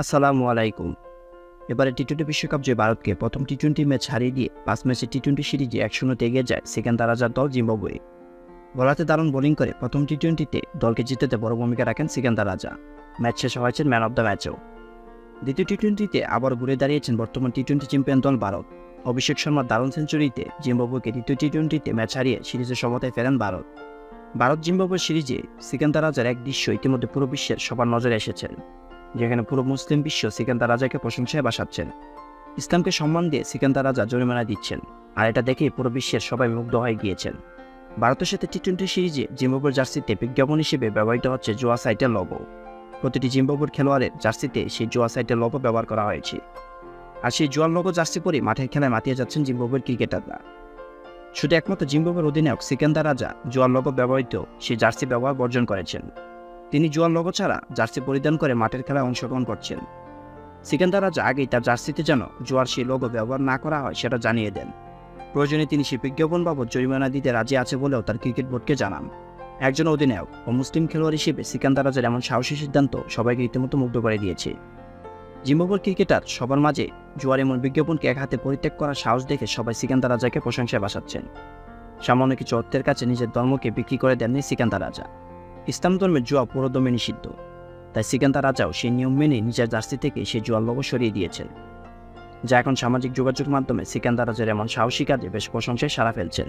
আসসালামু আলাইকুম। এবারে টি টোয়েন্টি বিশ্বকাপ যে ভারতকে প্রথম টি টোয়েন্টি ম্যাচ হারিয়ে দিয়ে পাঁচ ম্যাচে টি টোয়েন্টি সিরিজে এক শূন্যতে এগিয়ে যায় সেকেন্ড রাজার দল জিম্বাবুয়ে। বলাতে দারুণ বোলিং করে প্রথম টি টোয়েন্টিতে দলকে জিতেতে বড় ভূমিকা রাখেন সিকান্দার রাজা। ম্যাচ শেষ হয়েছেন ম্যান অব দ্য ম্যাচও। দ্বিতীয় টি টোয়েন্টিতে আবার ঘুরে দাঁড়িয়েছেন বর্তমান টি টোয়েন্টি চ্যাম্পিয়ন দল ভারত। অভিষেক শর্মার দারুণ সেঞ্চুরিতে জিম্বাবুয়েকে দ্বিতীয় টি টোয়েন্টিতে ম্যাচ হারিয়ে সিরিজের সমতায় ফেরেন ভারত। ভারত জিম্বাবুয়ে সিরিজে সিকান্দার রাজার এক দৃশ্য ইতিমধ্যে পুরো বিশ্বের সবার নজরে এসেছেন যেখানে পুরো মুসলিম বিশ্ব সিকান্দার রাজাকে প্রশংসায় বাসাচ্ছেন। ইসলামকে সম্মান দিয়ে সিকান্দার রাজা জরিমানা দিচ্ছেন, আর এটা দেখে পুরো বিশ্বের সবাই মুগ্ধ হয়ে গিয়েছেন। ভারতের সাথে টি টোয়েন্টি সিরিজে জিম্বাবুর জার্সিতে বিজ্ঞাপন হিসেবে ব্যবহৃত হচ্ছে জোয়া সাইটের লোগো। প্রতিটি জিম্বাবুর খেলোয়াড়ের জার্সিতে সেই জোয়া সাইটের লোগো ব্যবহার করা হয়েছে। আর সেই জোয়ার লোগো জার্সি পরে মাঠের খেলায় মাতিয়ে যাচ্ছেন জিম্বাবুয়ের ক্রিকেটাররা। শুধু একমাত্র জিম্বাবুর অধিনায়ক সিকান্দার রাজা জোয়ার লোগো ব্যবহৃত সেই জার্সি ব্যবহার বর্জন করেছেন। তিনি জোয়ার লোগো ছাড়া জার্সি পরিধান করে মাঠের খেলায় অংশগ্রহণ করছেন। সিকান্দার রাজা আগেই তার জার্সিতে যেন জোয়ার সেই লোগো ব্যবহার না করা হয় সেটা জানিয়ে দেন। প্রয়োজনে তিনি সেই বিজ্ঞাপন বাবদ জরিমানা দিতে রাজি আছে বলেও তার ক্রিকেট বোর্ডকে জানান। একজন অধিনায়ক ও মুসলিম খেলোয়াড় হিসেবে সিকান্দার রাজার এমন সাহসী সিদ্ধান্ত সবাইকে রীতিমতো মুগ্ধ করে দিয়েছে। জিম্বাবুর ক্রিকেটার সবার মাঝে জোয়ার এমন বিজ্ঞাপনকে এক হাতে পরিত্যাগ করার সাহস দেখে সবাই সিকান্দার রাজাকে প্রশংসায় বাসাচ্ছেন। সামান্য কিছু অর্থের কাছে নিজের ধর্মকে বিক্রি করে দেননি সিকান্দার রাজা। ইসলাম ধর্মের জুয়া পুরোদমে নিষিদ্ধ। তাই সিকান্তা রাজাও সেই নিয়ম মেনে নিজের জার্সি থেকে সেই জুয়ার লোগো সরিয়ে দিয়েছেন। যা এখন সামাজিক যোগাযোগ মাধ্যমে সিকান্দার রাজার এমন সাহসী কাজে বেশ প্রশংসায় সারা ফেলছেন।